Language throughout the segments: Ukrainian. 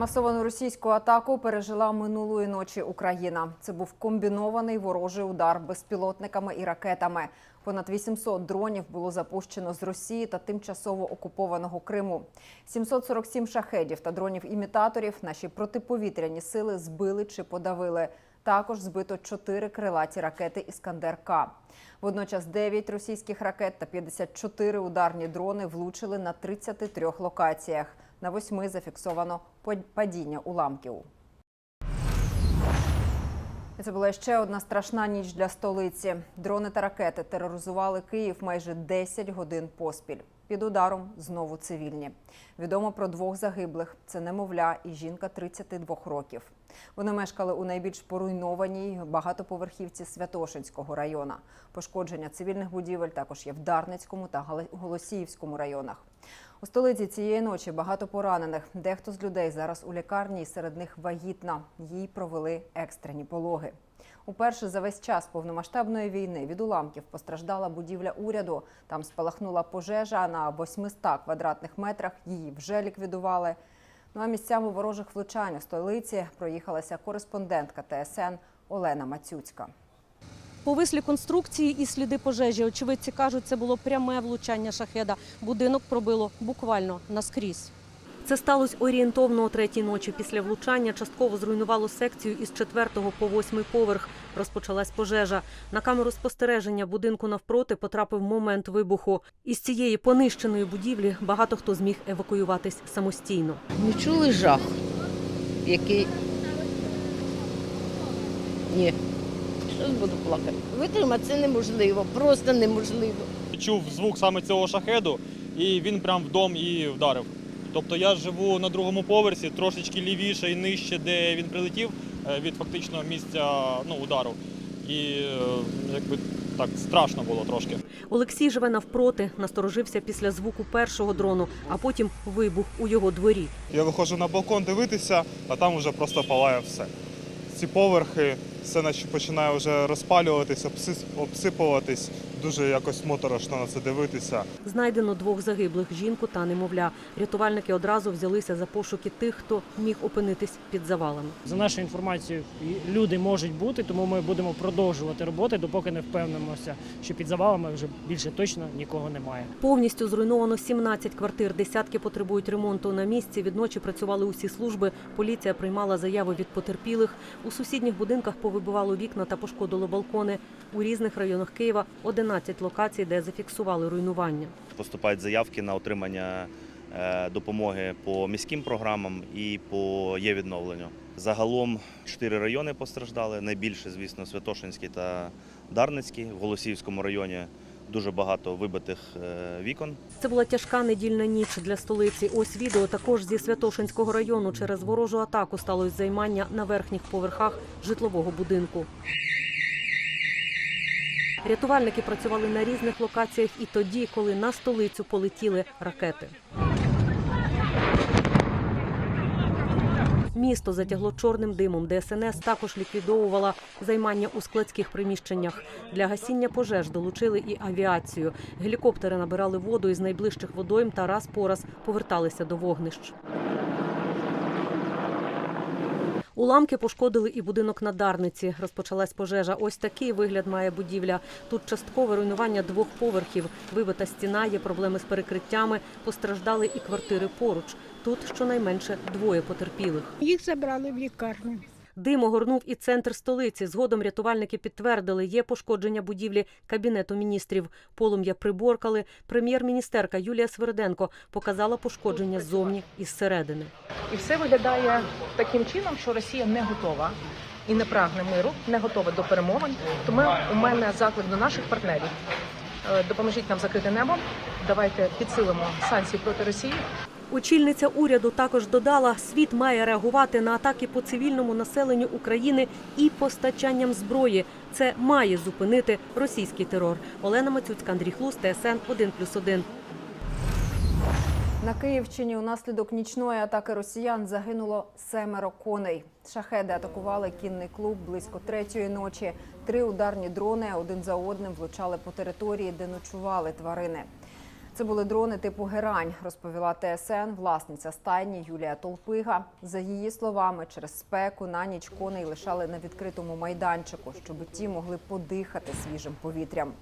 Масовану російську атаку пережила минулої ночі Україна. Це був комбінований ворожий удар безпілотниками і ракетами. Понад 800 дронів було запущено з Росії та тимчасово окупованого Криму. 747 шахедів та дронів-імітаторів наші протиповітряні сили збили чи подавили. Також збито чотири крилаті ракети Іскандер-К. Водночас 9 російських ракет та 54 ударні дрони влучили на 33 локаціях. На восьми зафіксовано падіння уламків. Це була ще одна страшна ніч для столиці. Дрони та ракети тероризували Київ майже 10 годин поспіль. Під ударом знову цивільні. Відомо про двох загиблих: це немовля і жінка 32 років. Вони мешкали у найбільш поруйнованій багатоповерхівці Святошинського району. Пошкодження цивільних будівель також є в Дарницькому та Голосіївському районах. У столиці цієї ночі багато поранених. Дехто з людей зараз у лікарні, і серед них вагітна. Їй провели екстрені пологи. Уперше за весь час повномасштабної війни від уламків постраждала будівля уряду. Там спалахнула пожежа на 800 квадратних метрах. Її вже ліквідували. Ну а місцями ворожих влучань у столиці проїхалася кореспондентка ТСН Олена Мацюцька. Повислі конструкції і сліди пожежі. Очевидці кажуть, це було пряме влучання шахеда. Будинок пробило буквально наскрізь. Це сталося орієнтовно о третій ночі. Після влучання частково зруйнувало секцію із четвертого по восьмий поверх. Розпочалась пожежа. На камеру спостереження будинку навпроти потрапив момент вибуху. Із цієї понищеної будівлі багато хто зміг евакуюватись самостійно. Ми чули жах, який. Ні. Що ж буду плакати? Витримати це неможливо, просто неможливо. чув звук саме цього шахеду, і він прям в дом і вдарив. Тобто я живу на другому поверсі, трошечки лівіше і нижче, де він прилетів е, від фактично місця ну, удару. І е, якби так страшно було трошки. Олексій живе навпроти, насторожився після звуку першого дрону, а потім вибух у його дворі. Я виходжу на балкон дивитися, а там вже просто палає все. Ці поверхи, все наче починає вже розпалюватись, обсипуватись. Дуже якось моторошно на це дивитися. Знайдено двох загиблих жінку та немовля. Рятувальники одразу взялися за пошуки тих, хто міг опинитись під завалами. За нашою інформацією, люди можуть бути, тому ми будемо продовжувати роботи, допоки не впевнимося, що під завалами вже більше точно нікого немає. Повністю зруйновано 17 квартир. Десятки потребують ремонту на місці. Відночі працювали усі служби. Поліція приймала заяви від потерпілих. У сусідніх будинках повибивало вікна та пошкодило балкони. У різних районах Києва 11 локацій, де зафіксували руйнування. Поступають заявки на отримання е, допомоги по міським програмам і по є відновленню. Загалом чотири райони постраждали. Найбільше, звісно, Святошинський та Дарницький. В Голосіївському районі дуже багато вибитих е, вікон. Це була тяжка недільна ніч для столиці. Ось відео також зі Святошинського району. Через ворожу атаку сталося займання на верхніх поверхах житлового будинку. Рятувальники працювали на різних локаціях і тоді, коли на столицю полетіли ракети. Місто затягло чорним димом. ДСНС також ліквідовувала займання у складських приміщеннях. Для гасіння пожеж долучили і авіацію. Гелікоптери набирали воду із найближчих водойм та раз по раз поверталися до вогнищ. Уламки пошкодили і будинок на Дарниці. Розпочалась пожежа. Ось такий вигляд має будівля. Тут часткове руйнування двох поверхів. Вибита стіна, є проблеми з перекриттями. Постраждали і квартири поруч. Тут щонайменше двоє потерпілих. Їх забрали в лікарню. Дим огорнув і центр столиці. Згодом рятувальники підтвердили, є пошкодження будівлі кабінету міністрів. Полум'я приборкали. Прем'єр-міністерка Юлія Сверденко показала пошкодження ззовні і зсередини. І все виглядає таким чином, що Росія не готова і не прагне миру, не готова до перемовин. Тому у мене заклик до наших партнерів. Е, Допоможіть нам закрити небо. Давайте підсилимо санкції проти Росії. Очільниця уряду також додала, світ має реагувати на атаки по цивільному населенню України і постачанням зброї. Це має зупинити російський терор. Олена Мацюцька, Андрій Хлус, ТСН 1+,1. На Київщині унаслідок нічної атаки росіян загинуло семеро коней. Шахеди атакували кінний клуб близько третьої ночі. Три ударні дрони один за одним влучали по території, де ночували тварини. Це були дрони типу Герань, розповіла ТСН, власниця стайні Юлія Толпига. За її словами, через спеку на ніч коней лишали на відкритому майданчику, щоб ті могли подихати свіжим повітрям.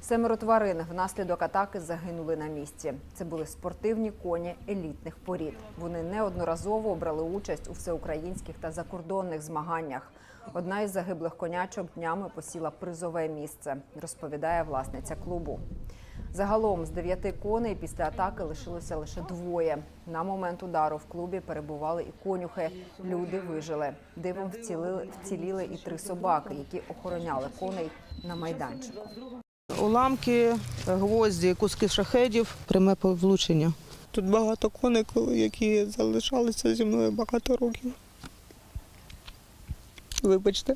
Семеро тварин внаслідок атаки загинули на місці. Це були спортивні коні елітних порід. Вони неодноразово брали участь у всеукраїнських та закордонних змаганнях. Одна із загиблих конячок днями посіла призове місце, розповідає власниця клубу. Загалом з дев'яти коней після атаки лишилося лише двоє. На момент удару в клубі перебували і конюхи. Люди вижили. Дивом вцілили, вціліли і три собаки, які охороняли коней на майданчику. Уламки, гвозді, куски шахедів, пряме влучення. Тут багато коней, які залишалися зі мною багато років. Вибачте.